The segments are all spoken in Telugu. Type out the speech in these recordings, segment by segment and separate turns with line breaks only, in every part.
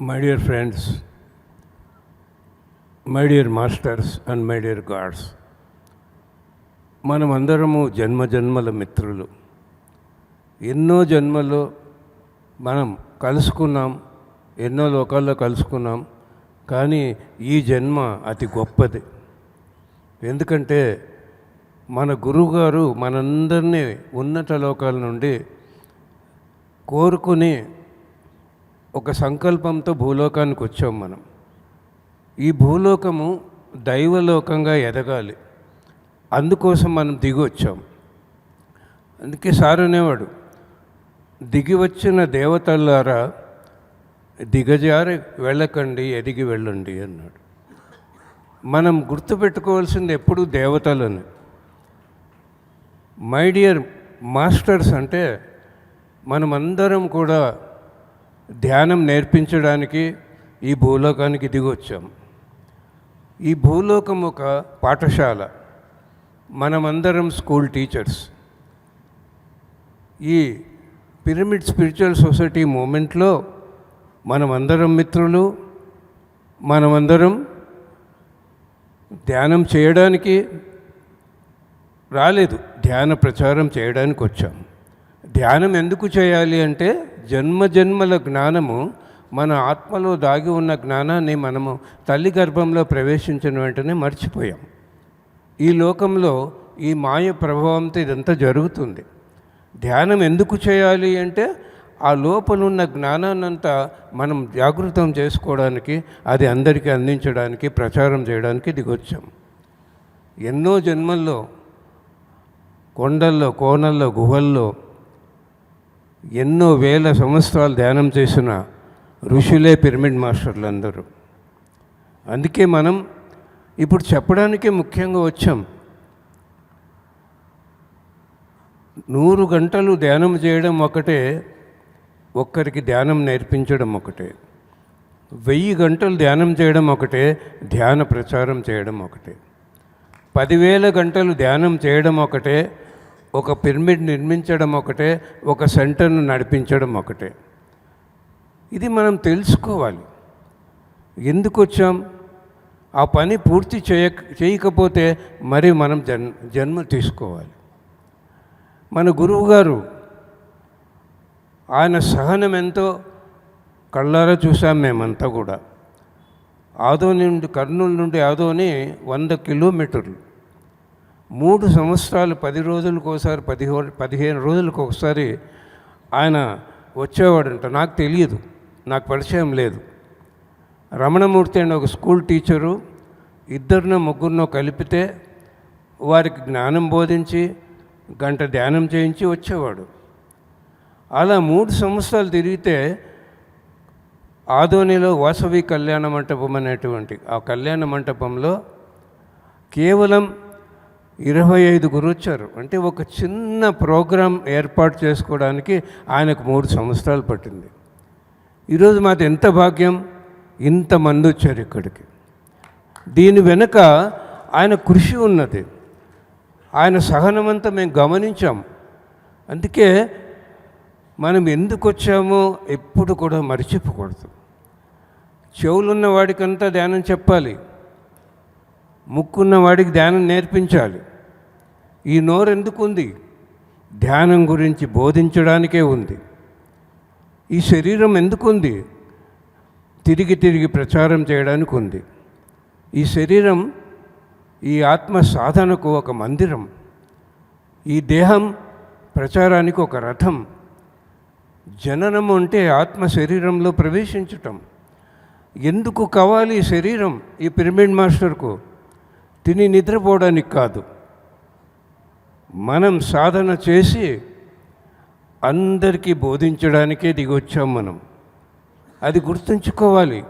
My dear friends my dear masters and my dear gods మనమందరము జన్మ జన్మల మిత్రులు. ఎన్నో జన్మల్లో మనం కలుసుకున్నాం ఎన్నో లోకాల్లో కలుసుకున్నాం కానీ ఈ జన్మ అతి గొప్పది. ఎందుకంటే మన గురువుగారు మనందరినీ ఉన్నత లోకాల నుండి కోరుకుని ఒక సంకల్పంతో భూలోకానికి వచ్చాం మనం. ఈ భూలోకము దైవలోకంగా ఎదగాలి. అందుకోసం మనం దిగి వచ్చాం. అందుకే సార్ అనేవాడు దిగి వచ్చిన దేవతలారా దిగజారి వెళ్ళకండి ఎదిగి వెళ్ళండి అన్నాడు. మనం గుర్తుపెట్టుకోవాల్సింది ఎప్పుడు దేవతలని. మై డియర్ మాస్టర్స్ అంటే మనమందరం కూడా ధ్యానం నేర్పించడానికి ఈ భూలోకానికి దిగొచ్చాం. ఈ భూలోకం ఒక పాఠశాల. మనమందరం స్కూల్ టీచర్స్. ఈ పిరమిడ్ స్పిరిచువల్ సొసైటీ మూమెంట్లో మనమందరం మిత్రులు మనమందరం ధ్యానం చేయడానికి రాలేదు. ధ్యాన ప్రచారం చేయడానికి వచ్చాం. ధ్యానం ఎందుకు చేయాలి అంటే జన్మ జన్మల జ్ఞానము మన ఆత్మలో దాగి ఉన్న జ్ఞానాన్ని మనము తల్లి గర్భంలో ప్రవేశించిన వెంటనే మర్చిపోయాం. ఈ లోకంలో ఈ మాయ ప్రభావంతో ఇదంతా జరుగుతుంది. ధ్యానం ఎందుకు చేయాలి అంటే ఆ లోపలున్న జ్ఞానాన్నంతా మనం జాగృతం చేసుకోవడానికి అది అందరికీ అందించడానికి ప్రచారం చేయడానికి దిగొచ్చాం. ఎన్నో జన్మల్లో కొండల్లో కోనల్లో గుహల్లో ఎన్నో వేల సంవత్సరాలు ధ్యానం చేసిన ఋషులే పిరమిడ్ మాస్టర్లు అందరూ అందుకే మనం ఇప్పుడు చెప్పడానికే ముఖ్యంగా వచ్చాం. నూరు గంటలు ధ్యానం చేయడం ఒకటే ఒక్కరికి ధ్యానం నేర్పించడం ఒకటే. వెయ్యి గంటలు ధ్యానం చేయడం ఒకటే ధ్యాన ప్రచారం చేయడం ఒకటే. పదివేల గంటలు ధ్యానం చేయడం ఒకటే ఒక పిరమిడ్ నిర్మించడం ఒకటే ఒక సెంటర్ను నడిపించడం ఒకటే. ఇది మనం తెలుసుకోవాలి. ఎందుకు వచ్చాం? ఆ పని పూర్తి చేయ చేయకపోతే మరి మనం జన్ జన్మ తీసుకోవాలి. మన గురువు గారు ఆయన సహనం ఎంతో కళ్ళారా చూసాం మేమంతా కూడా. ఆదో నుండి కర్నూలు నుండి ఆదోని వంద కిలోమీటర్లు. మూడు సంవత్సరాలు పది రోజులకు ఒకసారి పదిహో పదిహేను రోజులకు ఒకసారి ఆయన వచ్చేవాడంట. నాకు తెలియదు. నాకు పరిచయం లేదు. రమణమూర్తి అనే ఒక స్కూల్ టీచరు ఇద్దరినో ముగ్గురినో కలిపితే వారికి జ్ఞానం బోధించి గంట ధ్యానం చేయించి వచ్చేవాడు. అలా మూడు సంవత్సరాలు తిరిగితే ఆదోనిలో వాసవి కళ్యాణ మంటపం అనేటువంటి ఆ కళ్యాణ మంటపంలో కేవలం ఇరవై ఐదుగురు వచ్చారు అంటే ఒక చిన్న ప్రోగ్రాం ఏర్పాటు చేసుకోవడానికి ఆయనకు మూడు సంవత్సరాలు పట్టింది. ఈరోజు మాది ఎంత భాగ్యం? ఇంతమంది వచ్చారు ఇక్కడికి. దీని వెనుక ఆయన కృషి ఉన్నది. ఆయన సహనమంతా మేము గమనించాం. అందుకే మనం ఎందుకు వచ్చామో ఎప్పుడు కూడా మర్చిపోకూడదు. చెవులున్న వాడికంతా ధ్యానం చెప్పాలి. ముక్కున్న వాడికి ధ్యానం నేర్పించాలి. ఈ నోరు ఎందుకుంది ధ్యానం గురించి బోధించడానికే ఉంది. ఈ శరీరం ఎందుకుంది? తిరిగి తిరిగి ప్రచారం చేయడానికి ఉంది. ఈ శరీరం ఈ ఆత్మ సాధనకు ఒక మందిరం. ఈ దేహం ప్రచారానికి ఒక రథం. జననం అంటే ఆత్మ శరీరంలో ప్రవేశించటం. ఎందుకు కావాలి ఈ శరీరం ఈ పిరమిడ్ మాస్టర్కు? తిని నిద్రపోవడానికి కాదు. మనం సాధన చేసి అందరికీ బోధించడానికే దిగొచ్చాం మనం. అది గుర్తుంచుకోవాలి.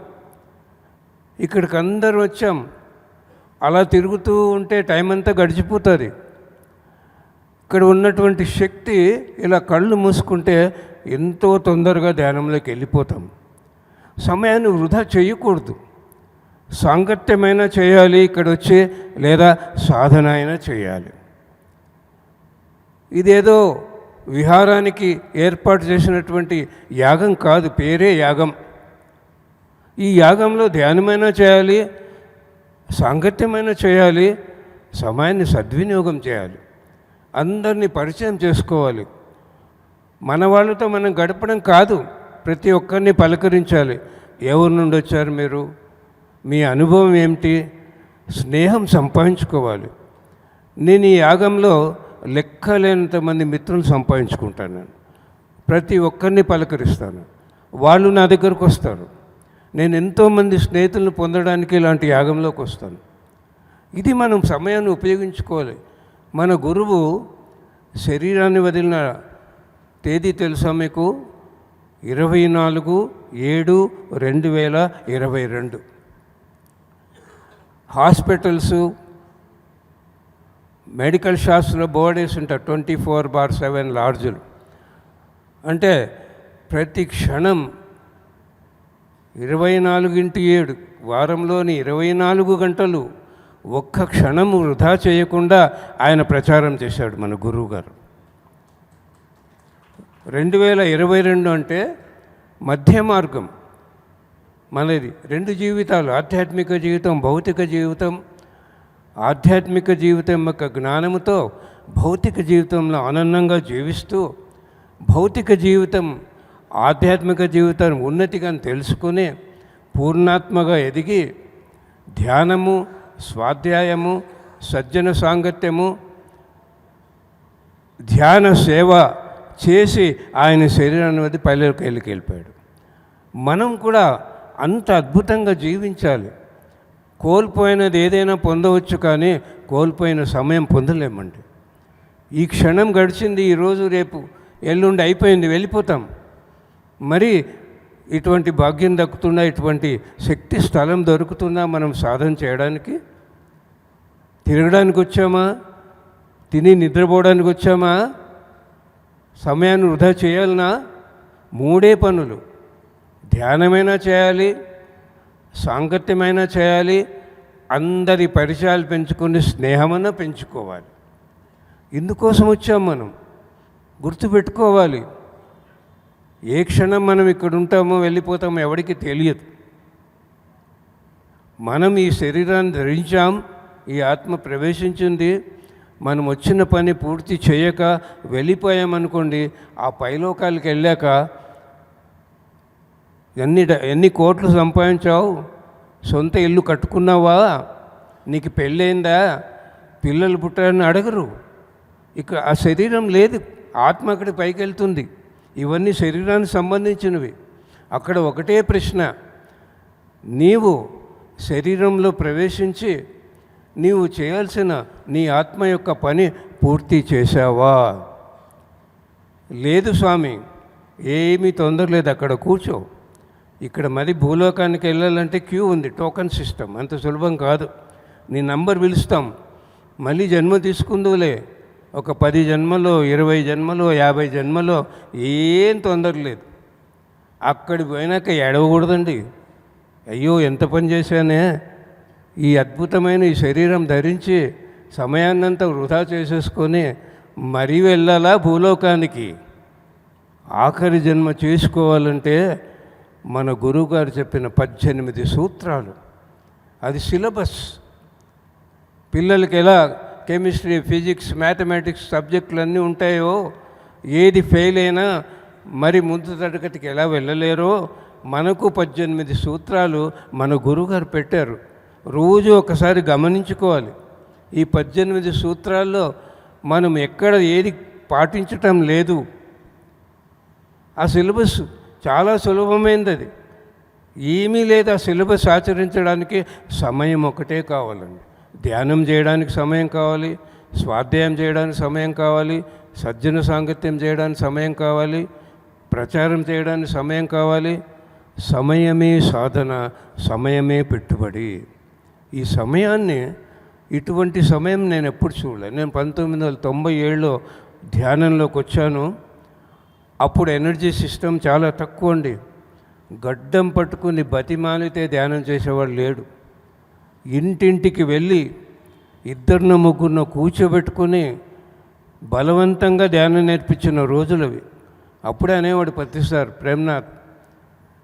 ఇక్కడికి అందరు వచ్చాం. అలా తిరుగుతూ ఉంటే టైం అంతా గడిచిపోతుంది. ఇక్కడ ఉన్నటువంటి శక్తి ఇలా కళ్ళు మూసుకుంటే ఎంతో తొందరగా ధ్యానంలోకి వెళ్ళిపోతాం. సమయాన్ని వృధా చేయకూడదు. సాంగత్యమైనా చేయాలి ఇక్కడ వచ్చి లేదా సాధన అయినా చేయాలి. ఇదేదో విహారానికి ఏర్పాటు చేసినటువంటి యాగం కాదు పేరే యాగం. ఈ యాగంలో ధ్యానమైనా చేయాలి సాంగత్యమైనా చేయాలి సమయాన్ని సద్వినియోగం చేయాలి. అందరినీ పరిచయం చేసుకోవాలి. మన వాళ్ళతో మనం గడపడం కాదు ప్రతి ఒక్కరిని పలకరించాలి. ఎవరి నుండి వచ్చారు మీరు? మీ అనుభవం ఏమిటి? స్నేహం సంపాదించుకోవాలి. నేను ఈ యాగంలో లెక్కలేనంత మంది మిత్రులు సంపాదించుకుంటాను నేను. ప్రతి ఒక్కరిని పలకరిస్తాను. వాళ్ళు నా దగ్గరకు వస్తారు. నేను ఎంతోమంది స్నేహితులను పొందడానికి ఇలాంటి యాగంలోకి వస్తాను. ఇది మనం సమయాన్ని ఉపయోగించుకోవాలి. మన గురువు శరీరాన్ని వదిలిన తేదీ తెలుసా మీకు? ఇరవై నాలుగు ఏడు రెండు వేల ఇరవై రెండు. హాస్పిటల్స్ మెడికల్ షాప్స్లో బోర్డేస్ ఉంటారు ట్వంటీ ఫోర్ బార్ సెవెన్ లార్జులు. అంటే ప్రతి క్షణం ఇరవై నాలుగింటి ఏడు వారంలోని ఇరవై నాలుగు గంటలు ఒక్క క్షణం వృధా చేయకుండా ఆయన ప్రచారం చేశాడు మన గురువు గారు రెండు వేల ఇరవై రెండు అంటే మధ్య మార్గం. మనది రెండు జీవితాలు ఆధ్యాత్మిక జీవితం భౌతిక జీవితం. ఆధ్యాత్మిక జీవితం యొక్క జ్ఞానముతో భౌతిక జీవితంలో ఆనందంగా జీవిస్తూ భౌతిక జీవితం ఆధ్యాత్మిక జీవితం ఉన్నతిగా తెలుసుకుని పూర్ణాత్మగా ఎదిగి ధ్యానము స్వాధ్యాయము సజ్జన సాంగత్యము ధ్యాన సేవ చేసి ఆయన శరీరాన్ని వద్ద పల్లెలకు వెళ్ళిపోయాడు మనం కూడా అంత అద్భుతంగా జీవించాలి. కోల్పోయినది ఏదైనా పొందవచ్చు కానీ కోల్పోయిన సమయం పొందలేమండి. ఈ క్షణం గడిచింది ఈరోజు రేపు ఎల్లుండి అయిపోయింది వెళ్ళిపోతాం. మరి ఇటువంటి భాగ్యం దక్కుతుందా ఇటువంటి శక్తి స్థలం దొరుకుతుందా మనం సాధన చేయడానికి? తిరగడానికి వచ్చామా? తిని నిద్రపోవడానికి వచ్చామా? సమయాన్ని వృధా చేయాలనా? మూడే పనులు. ధ్యానమైనా చేయాలి సాంగత్యమైనా చేయాలి అందరి పరిచయాలు పెంచుకుని స్నేహమన్నా పెంచుకోవాలి. ఇందుకోసం వచ్చాం మనం. గుర్తుపెట్టుకోవాలి. ఏ క్షణం మనం ఇక్కడ ఉంటామో వెళ్ళిపోతామో ఎవరికి తెలియదు. మనం ఈ శరీరాన్ని ధరించాం ఈ ఆత్మ ప్రవేశించింది మనం వచ్చిన పని పూర్తి చేయక వెళ్ళిపోయామనుకోండి ఆ పైలోకాలకి వెళ్ళాక ఎన్ని డ- ఎన్ని కోట్లు సంపాదించావు? సొంత ఇల్లు కట్టుకున్నావా? నీకు పెళ్ళైందా? పిల్లలు పుట్టారని అడగరు. ఇక ఆ శరీరం లేదు. ఆత్మ అక్కడి పైకి వెళ్తుంది ఇవన్నీ శరీరానికి సంబంధించినవి. అక్కడ ఒకటే ప్రశ్న. నీవు శరీరంలో ప్రవేశించి నీవు చేయాల్సిన నీ ఆత్మ యొక్క పని పూర్తి చేశావా? లేదు స్వామి. ఏమీ తొందర లేదు. అక్కడ కూర్చో. ఇక్కడ మరి భూలోకానికి వెళ్ళాలంటే క్యూ ఉంది టోకన్ సిస్టమ్. అంత సులభం కాదు. నీ నంబర్ పిలుస్తాం. మళ్ళీ జన్మ తీసుకుందులే ఒక పది జన్మలో ఇరవై జన్మలో యాభై జన్మలో ఏం తొందర లేదు. అక్కడికి పోయినాక ఎడవకూడదండి అయ్యో ఎంత పని చేశానే. ఈ అద్భుతమైన ఈ శరీరం ధరించి సమయాన్నంతా వృధా చేసేసుకొని మరీ వెళ్ళాలా భూలోకానికి? ఆఖరి జన్మ చేసుకోవాలంటే మన గురువుగారు చెప్పిన పద్దెనిమిది సూత్రాలు. అది సిలబస్. పిల్లలకి ఎలా కెమిస్ట్రీ ఫిజిక్స్ మ్యాథమెటిక్స్ సబ్జెక్టులు అన్నీ ఉంటాయో ఏది ఫెయిల్ అయినా మరి ముందు తరగతికి ఎలా వెళ్ళలేరో మనకు పద్దెనిమిది సూత్రాలు మన గురువుగారు పెట్టారు. రోజు ఒకసారి గమనించుకోవాలి. ఈ పద్దెనిమిది సూత్రాల్లో మనం ఎక్కడ ఏది పాటించటం లేదు. ఆ సిలబస్ చాలా సులభమైనది అది ఏమీ లేదు ఆ సిలబస్ ఆచరించడానికి సమయం ఒకటే కావాలండి. ధ్యానం చేయడానికి సమయం కావాలి స్వాధ్యాయం చేయడానికి సమయం కావాలి సజ్జన సాంగత్యం చేయడానికి సమయం కావాలి ప్రచారం చేయడానికి సమయం కావాలి. సమయమే సాధన సమయమే పెట్టుబడి. ఈ సమయాన్ని ఇటువంటి సమయం నేను ఎప్పుడు చూడలేదు నేను పంతొమ్మిది వందల తొంభై ఏడులో ధ్యానంలోకి వచ్చాను అప్పుడు ఎనర్జీ సిస్టమ్ చాలా తక్కువ అండి. గడ్డం పట్టుకుని బతిమాలితే ధ్యానం చేసేవాడు లేడు. ఇంటింటికి వెళ్ళి ఇద్దరిన ముగ్గురున కూర్చోబెట్టుకుని బలవంతంగా ధ్యానం నేర్పించిన రోజులవి అప్పుడే అనేవాడు ప్రతిసారి ప్రేమ్నాథ్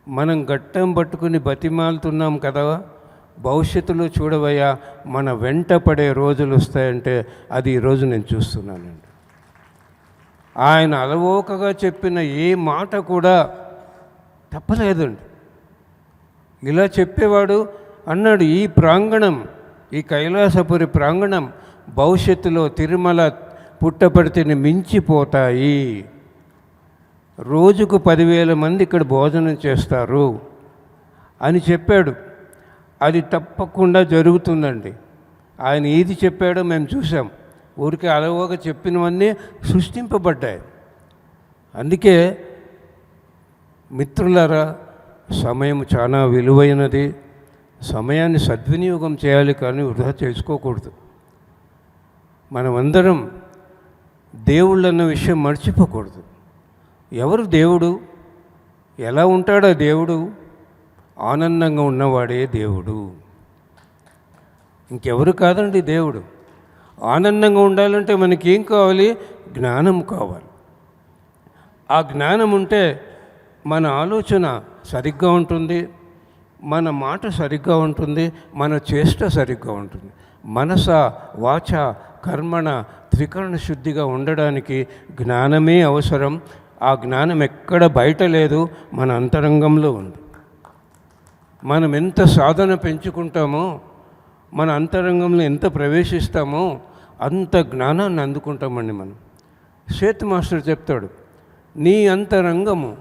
మనం గట్టం పట్టుకుని బతిమాలుతున్నాం కదా భవిష్యత్తులో చూడవయ్యా మన వెంట పడే రోజులు వస్తాయంటే అది ఈరోజు నేను చూస్తున్నానండి. ఆయన అలవోకగా చెప్పిన ఏ మాట కూడా తప్పలేదండి. ఇలా చెప్పేవాడు అన్నాడు ఈ ప్రాంగణం ఈ కైలాసపురి ప్రాంగణం భవిష్యత్తులో తిరుమల పుట్టపడితేని మించిపోతాయి. రోజుకు పదివేల మంది ఇక్కడ భోజనం చేస్తారు అని చెప్పాడు. అది తప్పకుండా జరుగుతుందండి. ఆయన ఏది చెప్పాడో మేము చూసాం ఊరికే అలవోగా చెప్పినవన్నీ సృష్టింపబడ్డాయి. అందుకే మిత్రులారా సమయం చాలా విలువైనది. సమయాన్ని సద్వినియోగం చేయాలి కానీ వృధా చేసుకోకూడదు. మనమందరం దేవుళ్ళు అన్న విషయం మర్చిపోకూడదు. ఎవరు దేవుడు? ఎలా ఉంటాడో దేవుడు? ఆనందంగా ఉన్నవాడే దేవుడు. ఇంకెవరు కాదండి దేవుడు? ఆనందంగా ఉండాలంటే మనకి ఏం కావాలి? జ్ఞానం కావాలి. ఆ జ్ఞానం ఉంటే మన ఆలోచన సరిగ్గా ఉంటుంది మన మాట సరిగ్గా ఉంటుంది మన చేష్ట సరిగ్గా ఉంటుంది. మనస వాచ కర్మణ త్రికరణ శుద్ధిగా ఉండడానికి జ్ఞానమే అవసరం. ఆ జ్ఞానం ఎక్కడ బయట లేదు మన అంతరంగంలో ఉంది. మనం ఎంత సాధన పెంచుకుంటామో మన అంతరంగంలో ఎంత ప్రవేశిస్తామో అంత జ్ఞానాన్ని అందుకుంటామండి మనం. శ్వేత మాస్టర్ చెప్తాడు నీ అంతరంగము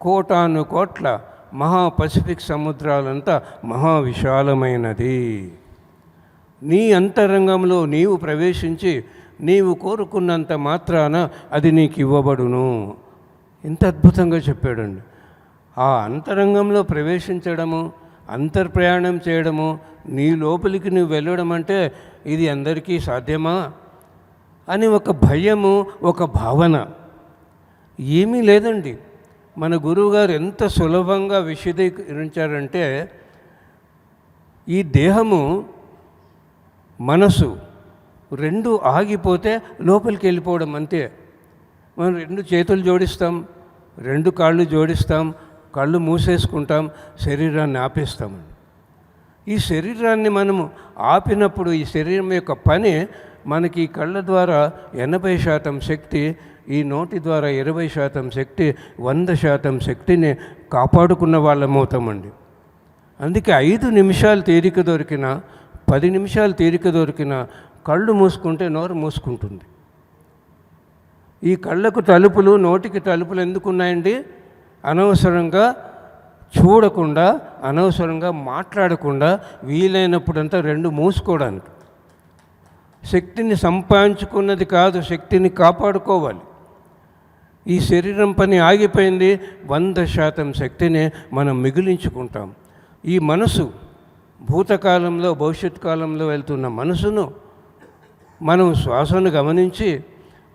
కోటాను కోట్ల మహా పసిఫిక్ సముద్రాలంతా మహా విశాలమైనది నీ అంతరంగంలో నీవు ప్రవేశించి నీవు కోరుకున్నంత మాత్రాన అది నీకు ఇవ్వబడును. ఎంత అద్భుతంగా చెప్పాడండి. ఆ అంతరంగంలో ప్రవేశించడము అంతర్ప్రయాణం చేయడము నీ లోపలికి నువ్వు వెళ్ళడం అంటే ఇది అందరికీ సాధ్యమా? అని ఒక భయము ఒక భావన. ఏమీ లేదండి. మన గురువుగారు ఎంత సులభంగా విశదీకరించారంటే ఈ దేహము మనసు రెండు ఆగిపోతే లోపలికి వెళ్ళిపోవడం అంతే. మనం రెండు చేతులు జోడిస్తాం రెండు కాళ్ళు జోడిస్తాం కళ్ళు మూసేసుకుంటాం శరీరాన్ని ఆపేస్తాం ఈ శరీరాన్ని మనము ఆపినప్పుడు ఈ శరీరం యొక్క పని మనకి ఈ కళ్ళ ద్వారా ఎనభై శాతం శక్తి ఈ నోటి ద్వారా ఇరవై శాతం శక్తి వంద శాతం శక్తిని కాపాడుకున్న వాళ్ళమవుతామండి అందుకే ఐదు నిమిషాలు తీరిక దొరికిన పది నిమిషాలు తీరిక దొరికిన కళ్ళు మూసుకుంటే నోరు మూసుకుంటుంది. ఈ కళ్ళకు తలుపులు నోటికి తలుపులు ఎందుకున్నాయండి? అనవసరంగా చూడకుండా అనవసరంగా మాట్లాడకుండా వీలైనప్పుడంతా రెండు మూసుకోవడానికి. శక్తిని సంపాదించుకున్నది కాదు శక్తిని కాపాడుకోవాలి. ఈ శరీరం పని ఆగిపోయింది వంద శాతం శక్తిని మనం మిగిలించుకుంటాం. ఈ మనసు భూతకాలంలో భవిష్యత్ కాలంలో వెళ్తున్న మనసును మనం శ్వాసను గమనించి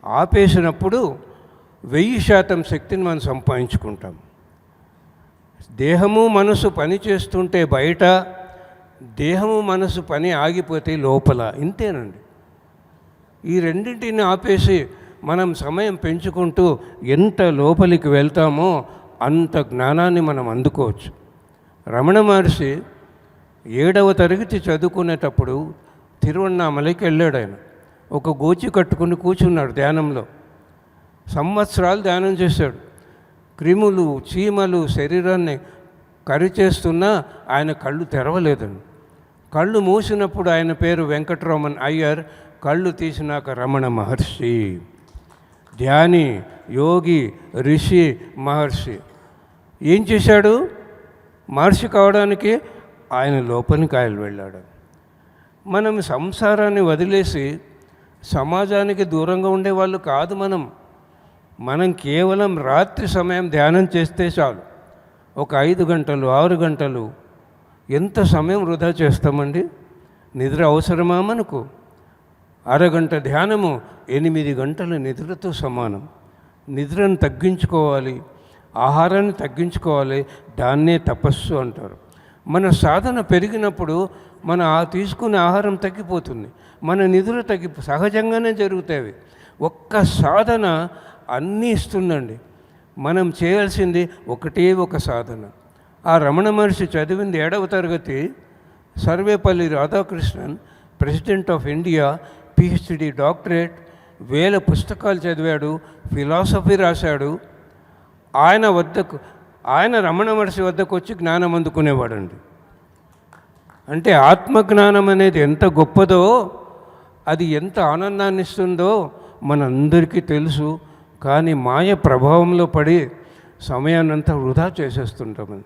ఆపేసినప్పుడు వెయ్యి శాతం శక్తిని మనం సంపాదించుకుంటాం. దేహము మనసు పని చేస్తుంటే బయట దేహము మనసు పని ఆగిపోతే లోపల. ఇంతేనండి. ఈ రెండింటిని ఆపేసి మనం సమయం పెంచుకుంటూ ఎంత లోపలికి వెళ్తామో అంత జ్ఞానాన్ని మనం అందుకోవచ్చు. రమణ మహర్షి ఏడవ తరగతి చదువుకునేటప్పుడు తిరువన్నామలకి వెళ్ళాడు ఆయన. ఒక గోచి కట్టుకుని కూర్చున్నాడు ధ్యానంలో. సంవత్సరాలు ధ్యానం చేశాడు. క్రిములు చీమలు శరీరాన్ని కరిచేస్తున్నా ఆయన కళ్ళు తెరవలేదండి. కళ్ళు మూసినప్పుడు ఆయన పేరు వెంకటరామన్ అయ్యర్ కళ్ళు తీసినాక రమణ మహర్షి. ధ్యాని యోగి ఋషి మహర్షి. ఏం చేశాడు? మహర్షి కావడానికి ఆయన లోపలికి ఆయన వెళ్ళాడు. మనం సంసారాన్ని వదిలేసి సమాజానికి దూరంగా ఉండేవాళ్ళు కాదు మనం. మనం కేవలం రాత్రి సమయం ధ్యానం చేస్తే చాలు. ఒక ఐదు గంటలు ఆరు గంటలు ఎంత సమయం వృధా చేస్తామండి? నిద్ర అవసరమా మనకు? అరగంట ధ్యానము ఎనిమిది గంటల నిద్రతో సమానం. నిద్రను తగ్గించుకోవాలి ఆహారాన్ని తగ్గించుకోవాలి దాన్నే తపస్సు అంటారు. మన సాధన పెరిగినప్పుడు మన ఆ తీసుకునే ఆహారం తగ్గిపోతుంది. మన నిధులు తగ్గి సహజంగానే జరుగుతాయి ఒక్క సాధన అన్నీ ఇస్తుందండి. మనం చేయాల్సింది ఒకటే ఒక సాధన. ఆ రమణ మహర్షి చదివింది ఏడవ తరగతి Sarvepalli Radhakrishnan president of India PhD doctorate వేల పుస్తకాలు చదివాడు ఫిలాసఫీ రాశాడు. ఆయన వద్దకు ఆయన రమణ మహర్షి వద్దకు వచ్చి జ్ఞానం అందుకునేవాడండి. అంటే ఆత్మజ్ఞానం అనేది ఎంత గొప్పదో అది ఎంత ఆనందాన్ని ఇస్తుందో మనందరికీ తెలుసు. కానీ మాయ ప్రభావంలో పడి సమయాన్నంతా వృధా చేసేస్తుంటామని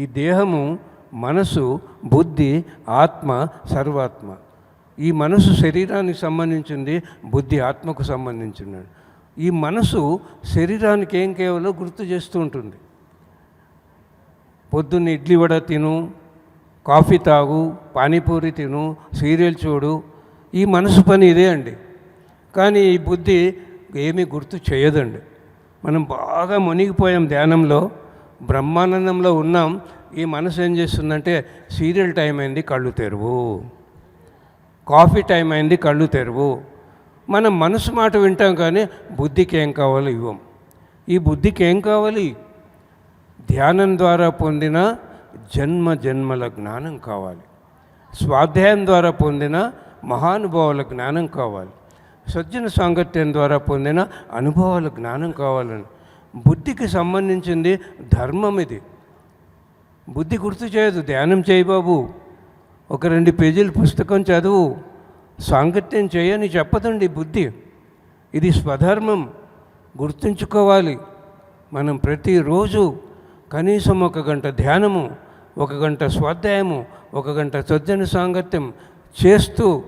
ఈ దేహము మనసు బుద్ధి ఆత్మ సర్వాత్మ. ఈ మనసు శరీరానికి సంబంధించింది బుద్ధి ఆత్మకు సంబంధించింది ఈ మనసు శరీరానికి ఏం కేవలం గుర్తు చేస్తూ ఉంటుంది. పొద్దున్న ఇడ్లీ వడ తిను కాఫీ తాగు పానీపూరి తిను సీరియల్ చూడు. ఈ మనసు పని ఇదే అండి. కానీ ఈ బుద్ధి ఏమీ గుర్తు చేయదండి. మనం బాగా మునిగిపోయాం ధ్యానంలో బ్రహ్మానందంలో ఉన్నాం. ఈ మనసు ఏం చేస్తుందంటే సీరియల్ టైం అయింది కళ్ళు తెరువు. కాఫీ టైం అయింది కళ్ళు తెరువు. మనం మనసు మాట వింటాం కానీ బుద్ధికి ఏం కావాలో ఇవ్వం. ఈ బుద్ధికి ఏం కావాలి? ధ్యానం ద్వారా పొందిన జన్మ జన్మల జ్ఞానం కావాలి. స్వాధ్యాయం ద్వారా పొందిన మహానుభావుల జ్ఞానం కావాలి. సజ్జన సాంగత్యం ద్వారా పొందిన అనుభవాల జ్ఞానం కావాలని. బుద్ధికి సంబంధించింది ధర్మం ఇది. బుద్ధి గుర్తు చేయదు. ధ్యానం చేయి బాబు. ఒక రెండు పేజీల పుస్తకం చదువు. సాంగత్యం చేయని చెప్పదండి బుద్ధి. ఇది స్వధర్మం. గుర్తుంచుకోవాలి. మనం ప్రతిరోజు కనీసం ఒక గంట ధ్యానము ఒక గంట స్వాధ్యాయము ఒక గంట సజ్జన సాంగత్యం చేస్తూ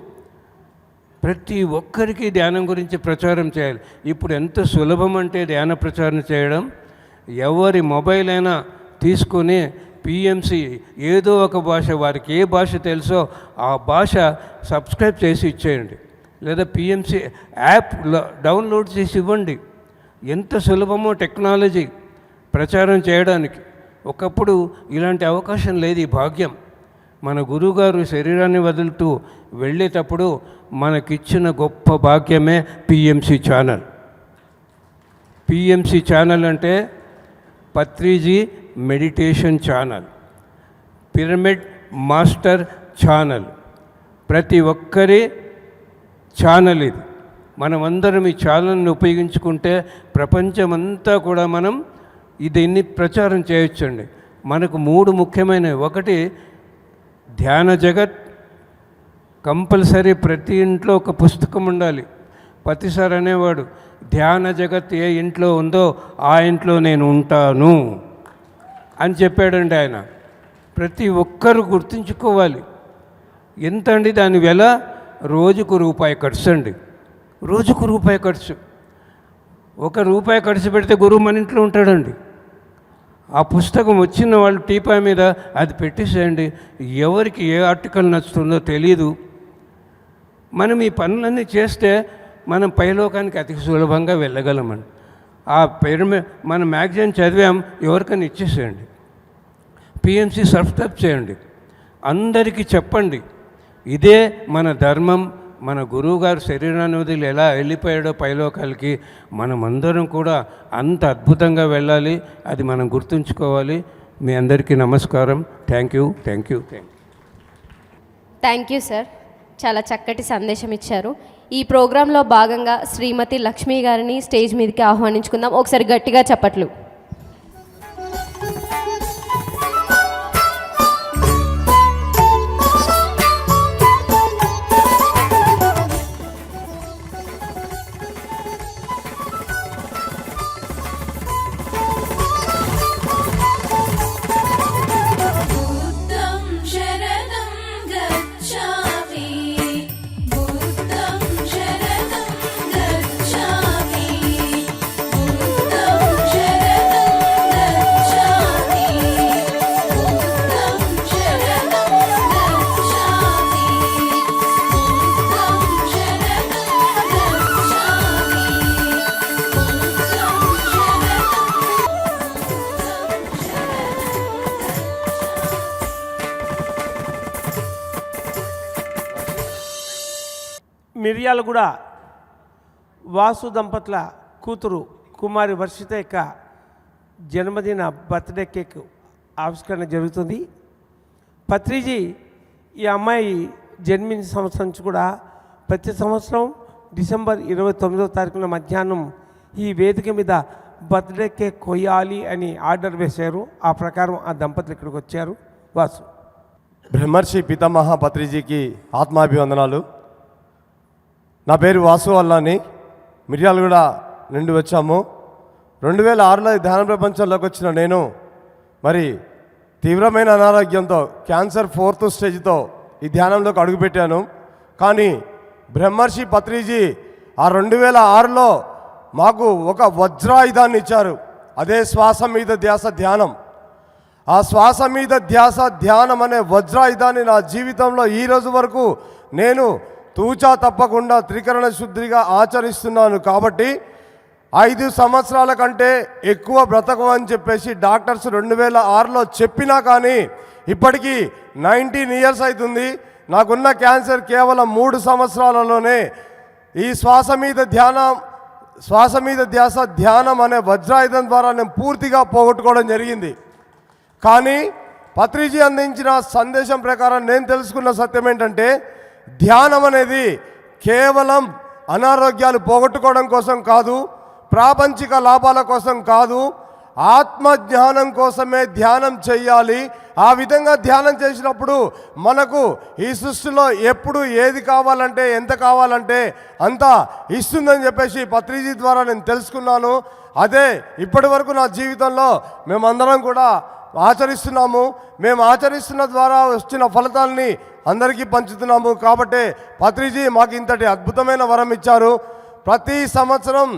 ప్రతి ఒక్కరికి ధ్యానం గురించి ప్రచారం చేయాలి. ఇప్పుడు ఎంత సులభం అంటే ధ్యాన ప్రచారం చేయడం ఎవరి మొబైల్ అయినా తీసుకొని పిఎంసి ఏదో ఒక భాష వారికి ఏ భాష తెలుసో ఆ భాష సబ్స్క్రైబ్ చేసి ఇచ్చేయండి. లేదా పిఎంసి యాప్ డౌన్లోడ్ చేసి ఇవ్వండి. ఎంత సులభమో టెక్నాలజీ ప్రచారం చేయడానికి. ఒకప్పుడు ఇలాంటి అవకాశం లేదు ఈ భాగ్యం. మన గురువుగారు శరీరాన్ని వదులుతూ వెళ్ళేటప్పుడు మనకిచ్చిన గొప్ప భాగ్యమే పిఎంసి ఛానల్. పిఎంసి ఛానల్ అంటే Patriji meditation channel pyramid master channel. ప్రతి ఒక్కరి ఛానల్ ఇది. మనమందరం ఈ ఛానల్ని ఉపయోగించుకుంటే ప్రపంచమంతా కూడా మనం దీన్ని ప్రచారం చేయొచ్చండి. మనకు మూడు ముఖ్యమైనవి. ఒకటి ధ్యాన జగత్ కంపల్సరీ ప్రతి ఇంట్లో ఒక పుస్తకం ఉండాలి. పతిసారి అనేవాడు ధ్యాన జగత్ ఏ ఇంట్లో ఉందో ఆ ఇంట్లో నేను ఉంటాను అని చెప్పాడండి ఆయన. ప్రతి ఒక్కరు గుర్తుంచుకోవాలి. ఎంత అండి దాని వెల? రోజుకు రూపాయి ఖర్చు అండి. రోజుకు రూపాయి ఖర్చు. ఒక రూపాయి ఖర్చు పెడితే గురువు మన ఇంట్లో ఉంటాడండి. ఆ పుస్తకం వచ్చిన వాళ్ళు టీపా మీద అది పెట్టేసేయండి. ఎవరికి ఏ ఆర్టికల్ నచ్చుతుందో తెలియదు మనం ఈ పనులన్నీ చేస్తే మనం పైలోకానికి అతి సులభంగా వెళ్ళగలమని. ఆ పిరమి మన మ్యాగజైన్ చదివాం ఎవరికైనా ఇచ్చేసేయండి. పిఎంసి సబ్స్క్రైబ్ చేయండి. అందరికీ చెప్పండి. ఇదే మన ధర్మం మన గురువుగారు శరీరాన్ని వదిలి ఎలా వెళ్ళిపోయాడో పైలోకాలకి మనమందరం కూడా అంత అద్భుతంగా వెళ్ళాలి. అది మనం గుర్తుంచుకోవాలి. మీ అందరికీ నమస్కారం. Thank you thank you thank you
thank you sir చాలా చక్కటి సందేశం ఇచ్చారు. ఈ ప్రోగ్రాంలో భాగంగా శ్రీమతి లక్ష్మి గారిని స్టేజ్ మీదకి ఆహ్వానించుకుందాం. ఒకసారి గట్టిగా చెప్పట్లు.
కూడా వాసు దంపతుల కూతురు కుమారి వర్షిత యొక్క జన్మదిన బర్త్డే కేక్ ఆవిష్కరణ జరుగుతుంది. పత్రిజీ ఈ అమ్మాయి జన్మించిన సంవత్సరం నుంచి కూడా ప్రతి సంవత్సరం డిసెంబర్ ఇరవై తొమ్మిదో తారీఖున మధ్యాహ్నం ఈ వేదిక మీద బర్త్డే కేక్ కొయ్యాలి అని ఆర్డర్ వేశారు. ఆ ప్రకారం ఆ దంపతులు ఇక్కడికి వచ్చారు. వాసు.
బ్రహ్మర్షి పితామహ పత్రిజీకి ఆత్మాభివందనాలు. నా పేరు వాసు అల్లాని. మిర్యాలగూడ నుండి వచ్చాము. రెండు వేల ఆరులో ధ్యాన ప్రపంచంలోకి వచ్చిన నేను మరి తీవ్రమైన అనారోగ్యంతో క్యాన్సర్ ఫోర్త్ స్టేజ్తో ఈ ధ్యానంలోకి అడుగుపెట్టాను. కానీ బ్రహ్మర్షి పత్రిజీ ఆ రెండు వేల ఆరులో మాకు ఒక వజ్రాయుధాన్ని ఇచ్చారు. అదే శ్వాస మీద ధ్యాస ధ్యానం. ఆ శ్వాస మీద ధ్యాస ధ్యానం అనే వజ్రాయుధాన్ని నా జీవితంలో ఈ రోజు వరకు నేను తూచా తప్పకుండా త్రికరణ శుద్ధిగా ఆచరిస్తున్నాను కాబట్టి ఐదు సంవత్సరాల కంటే ఎక్కువ బ్రతకం అని చెప్పేసి డాక్టర్స్ రెండు వేల ఆరులో చెప్పినా కానీ ఇప్పటికీ నైన్టీన్ ఇయర్స్ అవుతుంది నాకున్న క్యాన్సర్ కేవలం మూడు సంవత్సరాలలోనే ఈ శ్వాస మీద ధ్యానం శ్వాస మీద ధ్యాస ధ్యానం అనే వజ్రాయుధం ద్వారా నేను పూర్తిగా పోగొట్టుకోవడం జరిగింది. కానీ పత్రిజీ అందించిన సందేశం ప్రకారం నేను తెలుసుకున్న సత్యం ఏంటంటే ధ్యానం అనేది కేవలం అనారోగ్యాలు పోగొట్టుకోవడం కోసం కాదు ప్రాపంచిక లాభాల కోసం కాదు ఆత్మ జ్ఞానం కోసమే ధ్యానం చేయాలి ఆ విధంగా ధ్యానం చేసినప్పుడు మనకు ఈ సృష్టిలో ఎప్పుడు ఏది కావాలంటే ఎంత కావాలంటే అంత ఇస్తుందని చెప్పేసి పత్రిజీ ద్వారా నేను తెలుసుకున్నాను. అదే ఇప్పటి వరకు నా జీవితంలో మేమందరం కూడా ఆచరిస్తున్నాము. మేము ఆచరిస్తున్న ద్వారా వచ్చిన ఫలితాలని అందరికీ పంచుతున్నాము కాబట్టి పత్రిజీ మాకు ఇంతటి అద్భుతమైన వరం ఇచ్చారు. ప్రతి సంవత్సరం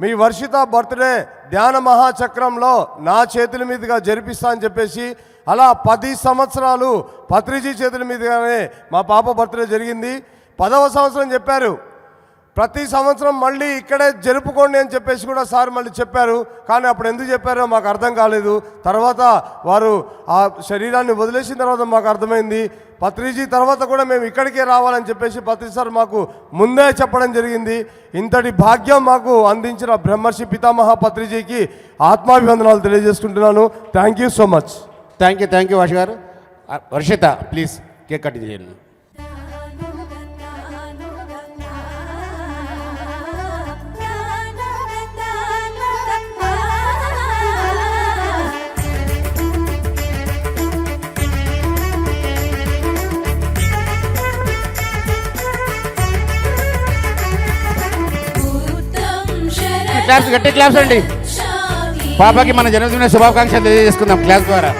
మీ వర్షిత బర్త్డే ధ్యాన మహాచక్రంలో నా చేతుల మీదుగా జరిపిస్తా అని చెప్పేసి అలా పది సంవత్సరాలు పత్రిజీ చేతుల మీదుగానే మా పాప బర్త్డే జరిగింది. పదవ సంవత్సరం చెప్పారు. ప్రతి సంవత్సరం మళ్ళీ ఇక్కడే జరుపుకోండి అని చెప్పేసి కూడా సార్ మళ్ళీ చెప్పారు. కానీ అప్పుడు ఎందుకు చెప్పారో మాకు అర్థం కాలేదు. తర్వాత వారు ఆ శరీరాన్ని వదిలేసిన తర్వాత మాకు అర్థమైంది. పత్రిజీ తర్వాత కూడా మేము ఇక్కడికే రావాలని చెప్పేసి పత్రి సార్ మాకు ముందే చెప్పడం జరిగింది. ఇంతటి భాగ్యం మాకు అందించిన బ్రహ్మర్షి పితామహ పత్రిజీకి ఆత్మాభివందనాలు తెలియజేసుకుంటున్నాను. Thank you so much
thank you thank you Varsha గారు వర్షిత ప్లీజ్ కేక్ కట్ చేయండి క్లాప్స్ గట్టి క్లాప్స్ అండి. పాపకి మన జన్మదిన శుభాకాంక్షలు తెలియజేసుకుందాం క్లాస్ ద్వారా.